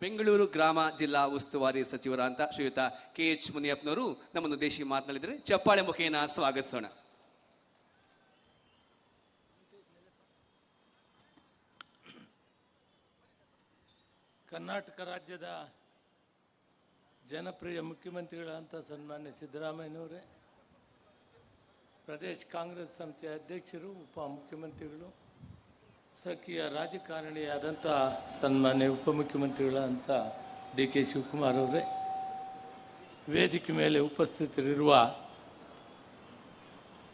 ಬೆಂಗಳೂರು ಗ್ರಾಮ ಜಿಲ್ಲಾ ಉಸ್ತುವಾರಿ ಸಚಿವರಾದಂಥ ಶ್ರೀಯುತ ಕೆ ಎಚ್ ಮುನಿಯಪ್ಪನವರು ನಮ್ಮನ್ನು ದೇಶಿ ಮಾತನಾಡಿದರೆ ಚಪ್ಪಾಳೆ ಮುಖೇನ ಸ್ವಾಗತಿಸೋಣ. ಕರ್ನಾಟಕ ರಾಜ್ಯದ ಜನಪ್ರಿಯ ಮುಖ್ಯಮಂತ್ರಿಗಳಂತ ಸನ್ಮಾನ್ಯ ಸಿದ್ದರಾಮಯ್ಯನವರೇ, ಪ್ರದೇಶ್ ಕಾಂಗ್ರೆಸ್ ಸಮಿತಿಯ ಅಧ್ಯಕ್ಷರು ಉಪಮುಖ್ಯಮಂತ್ರಿಗಳು ಸಕ್ರಿಯ ರಾಜಕಾರಣಿಯಾದಂಥ ಸನ್ಮಾನ್ಯ ಉಪಮುಖ್ಯಮಂತ್ರಿಗಳಂತ ಡಿ ಕೆ ಶಿವಕುಮಾರ್ ಅವರೇ, ವೇದಿಕೆ ಮೇಲೆ ಉಪಸ್ಥಿತರಿರುವ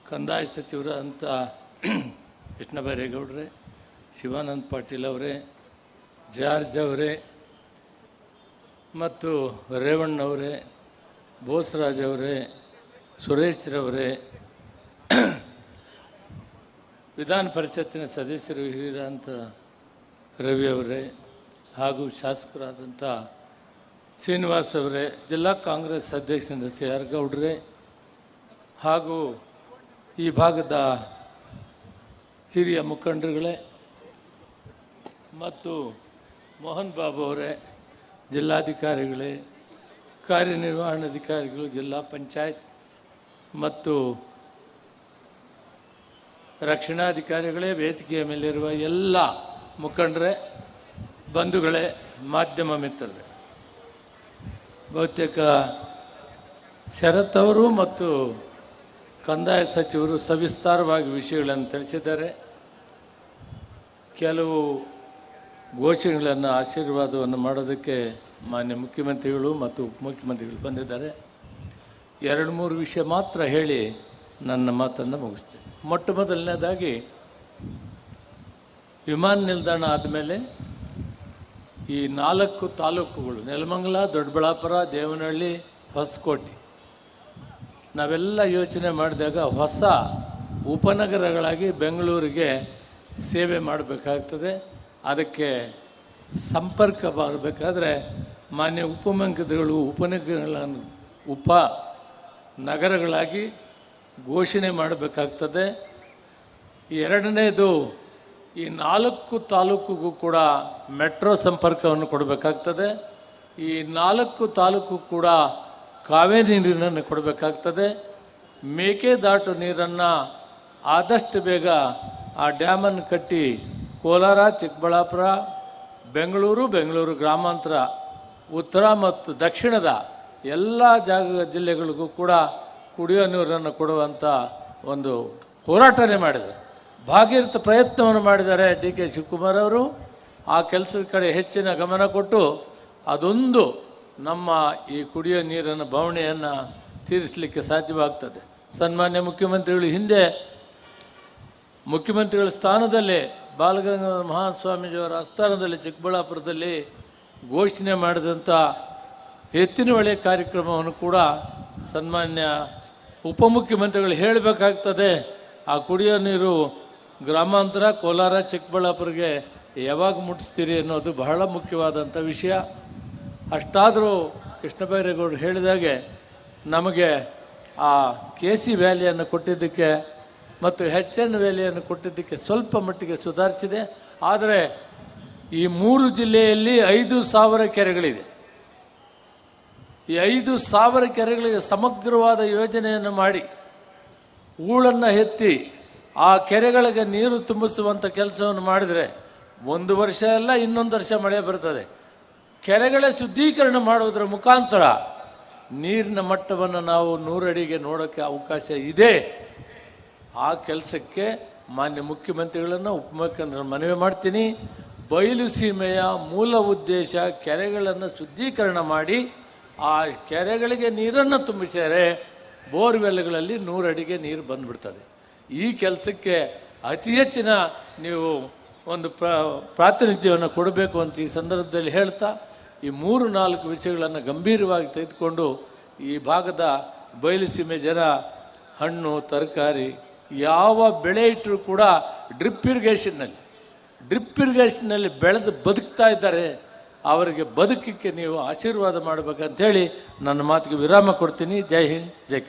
ಕಂದಾಯ ಸಚಿವರಂತ ಕೃಷ್ಣ ಬೈರೇಗೌಡರೇ, ಶಿವಾನಂದ್ ಪಾಟೀಲ್ ಅವರೇ, ಜಾರ್ಜ್ ಅವರೇ, ಮತ್ತು ರೇವಣ್ಣವರೇ ಬೋಸರಾಜ್ ಅವರೇ ಸುರೇಶ್ರವರೇ ವಿಧಾನ ಪರಿಷತ್ತಿನ ಸದಸ್ಯರು ಹಿರಿಯರಂಥ ರವಿ ಅವರೇ ಹಾಗೂ ಶಾಸಕರಾದಂಥ ಶ್ರೀನಿವಾಸ್ ಅವರೇ, ಜಿಲ್ಲಾ ಕಾಂಗ್ರೆಸ್ ಅಧ್ಯಕ್ಷರಾದ ಸಿ ಆರ್ ಗೌಡ್ರೆ ಹಾಗೂ ಈ ಭಾಗದ ಹಿರಿಯ ಮುಖಂಡರುಗಳೇ ಮತ್ತು ಮೋಹನ್ ಬಾಬು ಅವರೇ, ಜಿಲ್ಲಾಧಿಕಾರಿಗಳೇ, ಕಾರ್ಯನಿರ್ವಹಣಾಧಿಕಾರಿಗಳು, ಜಿಲ್ಲಾ ಪಂಚಾಯತ್ ಮತ್ತು ರಕ್ಷಣಾಧಿಕಾರಿಗಳೇ ವೇದಿಕೆಯ ಮೇಲಿರುವ ಎಲ್ಲ ಮುಖಂಡರೇ, ಬಂಧುಗಳೇ, ಮಾಧ್ಯಮ ಮಿತ್ರರೇ, ಬಹುತೇಕ ಶರತ್ ಅವರು ಮತ್ತು ಕಂದಾಯ ಸಚಿವರು ಸವಿಸ್ತಾರವಾಗಿ ವಿಷಯಗಳನ್ನು ತಿಳಿಸಿದ್ದಾರೆ. ಕೆಲವು ಘೋಷಣೆಗಳನ್ನು, ಆಶೀರ್ವಾದವನ್ನು ಮಾಡೋದಕ್ಕೆ ಮಾನ್ಯ ಮುಖ್ಯಮಂತ್ರಿಗಳು ಮತ್ತು ಉಪಮುಖ್ಯಮಂತ್ರಿಗಳು ಬಂದಿದ್ದಾರೆ. ಎರಡು, ಮೂರು ವಿಷಯ ಮಾತ್ರ ಹೇಳಿ ನನ್ನ ಮಾತನ್ನು ಮುಗಿಸ್ತೇನೆ. ಮೊಟ್ಟ ಮೊದಲನೇದಾಗಿ, ವಿಮಾನ ನಿಲ್ದಾಣ ಆದಮೇಲೆ ಈ ನಾಲ್ಕು ತಾಲೂಕುಗಳು, ನೆಲಮಂಗಲ, ದೊಡ್ಡಬಳ್ಳಾಪುರ, ದೇವನಹಳ್ಳಿ, ಹೊಸಕೋಟೆ. ನಾವೆಲ್ಲ ಯೋಚನೆ ಮಾಡಿದಾಗ ಹೊಸ ಉಪನಗರಗಳಾಗಿ ಬೆಂಗಳೂರಿಗೆ ಸೇವೆ ಮಾಡಬೇಕಾಗ್ತದೆ. ಅದಕ್ಕೆ ಸಂಪರ್ಕ ಬರಬೇಕಾದ್ರೆ ಮಾನ್ಯ ಉಪಮಂಗದಗಳು ಉಪನಗರಗಳನ್ನು ಉಪ ನಗರಗಳಾಗಿ ಘೋಷಣೆ ಮಾಡಬೇಕಾಗ್ತದೆ. ಎರಡನೇದು, ಈ ನಾಲ್ಕು ತಾಲೂಕಿಗೂ ಕೂಡ ಮೆಟ್ರೋ ಸಂಪರ್ಕವನ್ನು ಕೊಡಬೇಕಾಗ್ತದೆ. ಈ ನಾಲ್ಕು ತಾಲೂಕು ಕೂಡ ಕಾವೇರಿ ನೀರನ್ನು ಕೊಡಬೇಕಾಗ್ತದೆ. ಮೇಕೆದಾಟು ನೀರನ್ನು ಆದಷ್ಟು ಬೇಗ ಆ ಡ್ಯಾಮನ್ನು ಕಟ್ಟಿ ಕೋಲಾರ, ಚಿಕ್ಕಬಳ್ಳಾಪುರ, ಬೆಂಗಳೂರು ಬೆಂಗಳೂರು ಗ್ರಾಮಾಂತರ, ಉತ್ತರ ಮತ್ತು ದಕ್ಷಿಣದ ಎಲ್ಲ ಜಾಗ ಜಿಲ್ಲೆಗಳಿಗೂ ಕೂಡ ಕುಡಿಯೋ ನೀರನ್ನು ಕೊಡುವಂಥ ಒಂದು ಹೋರಾಟನೇ ಮಾಡಿದರು. ಭಾಗೀರಥ ಪ್ರಯತ್ನವನ್ನು ಮಾಡಿದ್ದಾರೆ ಡಿ ಕೆ ಶಿವಕುಮಾರ್ ಅವರು. ಆ ಕೆಲಸದ ಕಡೆ ಹೆಚ್ಚಿನ ಗಮನ ಕೊಟ್ಟು ಅದೊಂದು ನಮ್ಮ ಈ ಕುಡಿಯೋ ನೀರಿನ ಬವಣೆಯನ್ನು ತೀರಿಸಲಿಕ್ಕೆ ಸಾಧ್ಯವಾಗ್ತದೆ. ಸನ್ಮಾನ್ಯ ಮುಖ್ಯಮಂತ್ರಿಗಳು ಹಿಂದೆ ಮುಖ್ಯಮಂತ್ರಿಗಳ ಸ್ಥಾನದಲ್ಲಿ ಬಾಲಗಂಗಾಧರ ಮಹಾಸ್ವಾಮೀಜಿಯವರ ಆಸ್ಥಾನದಲ್ಲಿ ಚಿಕ್ಕಬಳ್ಳಾಪುರದಲ್ಲಿ ಘೋಷಣೆ ಮಾಡಿದಂಥ ಎತ್ತಿನ ಒಳೆ ಕಾರ್ಯಕ್ರಮವನ್ನು ಕೂಡ ಸನ್ಮಾನ್ಯ ಉಪಮುಖ್ಯಮಂತ್ರಿಗಳು ಹೇಳಬೇಕಾಗ್ತದೆ, ಆ ಕುಡಿಯೋ ನೀರು ಗ್ರಾಮಾಂತರ, ಕೋಲಾರ ಚಿಕ್ಕಬಳ್ಳಾಪುರಿಗೆ ಯಾವಾಗ ಮುಟ್ಟಿಸ್ತೀರಿ ಅನ್ನೋದು ಬಹಳ ಮುಖ್ಯವಾದಂಥ ವಿಷಯ. ಅಷ್ಟಾದರೂ ಕೃಷ್ಣಬೈರೇಗೌಡರು ಹೇಳಿದಾಗೆ ನಮಗೆ ಆ ಕೆ ಸಿ ವ್ಯಾಲಿಯನ್ನು ಕೊಟ್ಟಿದ್ದಕ್ಕೆ ಮತ್ತು ಹೆಚ್ ಎನ್ ವ್ಯಾಲಿಯನ್ನು ಕೊಟ್ಟಿದ್ದಕ್ಕೆ ಸ್ವಲ್ಪ ಮಟ್ಟಿಗೆ ಸುಧಾರಿಸಿದೆ. ಆದರೆ ಈ ಮೂರು ಜಿಲ್ಲೆಯಲ್ಲಿ ಐದು ಸಾವಿರ ಕೆರೆಗಳಿದೆ. ಈ ಐದು ಸಾವಿರ ಕೆರೆಗಳಿಗೆ ಸಮಗ್ರವಾದ ಯೋಜನೆಯನ್ನು ಮಾಡಿ ಹೂಳನ್ನು ಎತ್ತಿ ಆ ಕೆರೆಗಳಿಗೆ ನೀರು ತುಂಬಿಸುವಂಥ ಕೆಲಸವನ್ನು ಮಾಡಿದರೆ ಒಂದು ವರ್ಷ ಅಲ್ಲ, ಇನ್ನೊಂದು ವರ್ಷ ಮಳೆ ಬರ್ತದೆ. ಕೆರೆಗಳ ಶುದ್ಧೀಕರಣ ಮಾಡುವುದರ ಮುಖಾಂತರ ನೀರಿನ ಮಟ್ಟವನ್ನು ನಾವು ನೂರಡಿಗೆ ನೋಡೋಕ್ಕೆ ಅವಕಾಶ ಇದೆ. ಆ ಕೆಲಸಕ್ಕೆ ಮಾನ್ಯ ಮುಖ್ಯಮಂತ್ರಿಗಳನ್ನು ಉಪಮುಖ್ಯಮಂತ್ರಿ ಮನವಿ ಮಾಡ್ತೀನಿ. ಬಯಲು ಸೀಮೆಯ ಮೂಲ ಉದ್ದೇಶ ಕೆರೆಗಳನ್ನು ಶುದ್ಧೀಕರಣ ಮಾಡಿ ಆ ಕೆರೆಗಳಿಗೆ ನೀರನ್ನು ತುಂಬಿಸಿದರೆ ಬೋರ್ವೆಲ್ಗಳಲ್ಲಿ ನೂರಡಿಗೆ ನೀರು ಬಂದುಬಿಡ್ತದೆ. ಈ ಕೆಲಸಕ್ಕೆ ಅತಿ ಹೆಚ್ಚಿನ ನೀವು ಒಂದು ಪ್ರ, ಪ್ರಾತಿನಿಧ್ಯವನ್ನು ಕೊಡಬೇಕು ಅಂತ ಈ ಸಂದರ್ಭದಲ್ಲಿ ಹೇಳ್ತಾ, ಈ ಮೂರು, ನಾಲ್ಕು ವಿಷಯಗಳನ್ನು ಗಂಭೀರವಾಗಿ ತೆಗೆದುಕೊಂಡು ಈ ಭಾಗದ ಬಯಲುಸೀಮೆ ಜನ, ಹಣ್ಣು, ತರಕಾರಿ ಯಾವ ಬೆಳೆ ಇಟ್ಟರೂ ಕೂಡ ಡ್ರಿಪ್ ಇರಿಗೇಷನ್ನಲ್ಲಿ ಡ್ರಿಪ್ ಇರಿಗೇಷನ್ನಲ್ಲಿ ಬೆಳೆದು ಬದುಕ್ತಾ ಇದ್ದಾರೆ. ಅವರಿಗೆ ಬದುಕಕ್ಕೆ ನೀವು ಆಶೀರ್ವಾದ ಮಾಡಬೇಕಂತೇಳಿ ನನ್ನ ಮಾತಿಗೆ ವಿರಾಮ ಕೊಡ್ತೀನಿ. ಜೈ ಹಿಂದ್ ಜೈ